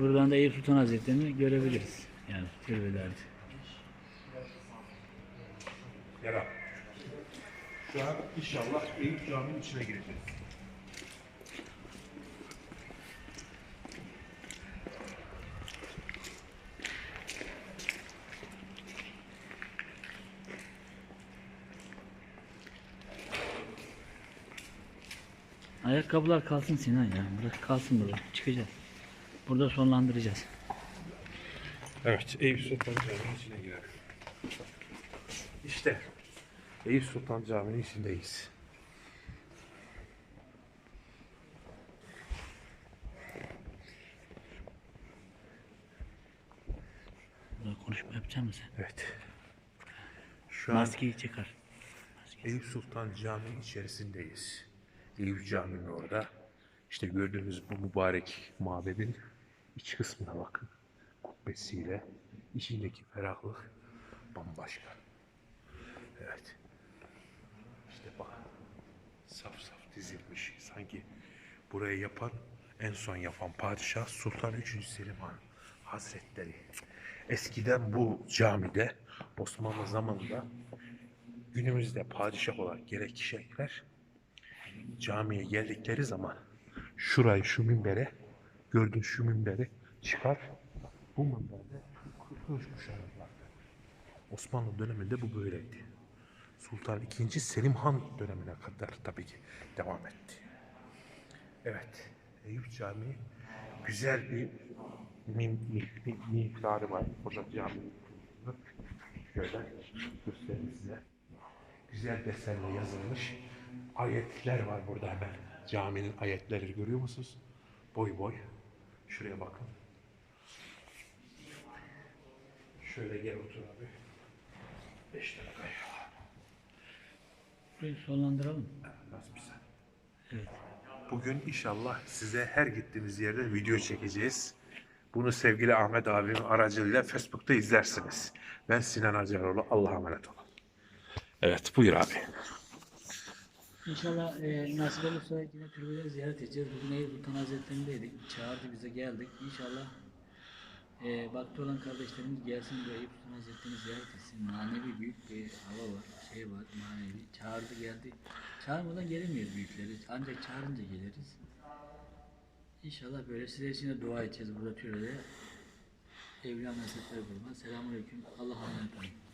Buradan da Eyüp Sultan Hazretleri'ni görebiliriz. Yani türbelerde. Yara. Şu an inşallah Eyüp Camii'nin içine gireceğiz. Ayakkabılar kalsın Sinan ya. Bırak kalsın burada. Çıkacağız. Burada sonlandıracağız. Evet, Eyüp Sultan Camii'nin içine girelim. İşte Eyüp Sultan Camii'nin içindeyiz. Burada konuşma yapacak mısın? Evet. Şu Maskeyi çıkar. Eyüp Sultan Camii içerisindeyiz. Eyüp Camii'nin orada. İşte gördüğünüz bu mübarek mabedin iç kısmına bakın. Kubbesiyle içindeki ferahlık bambaşka. Evet. İşte bak. Saf saf dizilmiş. Sanki burayı yapan en son yapan padişah Sultan 3. Selim Han Hazretleri. Eskiden bu camide Osmanlı zamanında günümüzde padişah olarak gerek şeyler camiye geldikleri zaman şurayı şu minbere gördüğün şu minberi çıkar bu minberde kılıç kuşanırlardı. Osmanlı döneminde bu böyleydi. Sultan II. Selim Han dönemine kadar tabii ki devam etti. Evet, Eyüp Camii güzel bir mihrarı var. Burada cami şöyle göstereyim size. Güzel desenle yazılmış ayetler var burada hemen. Caminin ayetleri görüyor musunuz? Boy boy. Şuraya bakın. Şöyle gel otur abi. Beş dakika ya. Burayı sonlandıralım. Nasıl bir sen? Evet. Bugün inşallah size her gittiğimiz yerde video çekeceğiz. Bunu sevgili Ahmet abimin aracılığıyla Facebook'ta izlersiniz. Ben Sinan Acaroğlu. Allah'a emanet olun. Evet buyur abi. İnşallah e, nasip olursa yine türbeleri ziyaret edeceğiz. Bugün Eyüp Sultan Hazretleri'ndeydik. Çağırdı bize geldik. İnşallah e, vakti olan kardeşlerimiz gelsin buraya Eyüp Sultan Hazretleri'ni ziyaret etsin. Manevi büyük bir hava var, şey var manevi. Çağırdı geldi. Çağırmadan gelemiyoruz büyükleri. Ancak çağırınca geliriz. İnşallah böyle sizler için de dua edeceğiz burada türbede. Evliya Hazretleri kurban. Selamun Aleyküm. Allah'a emanet olun.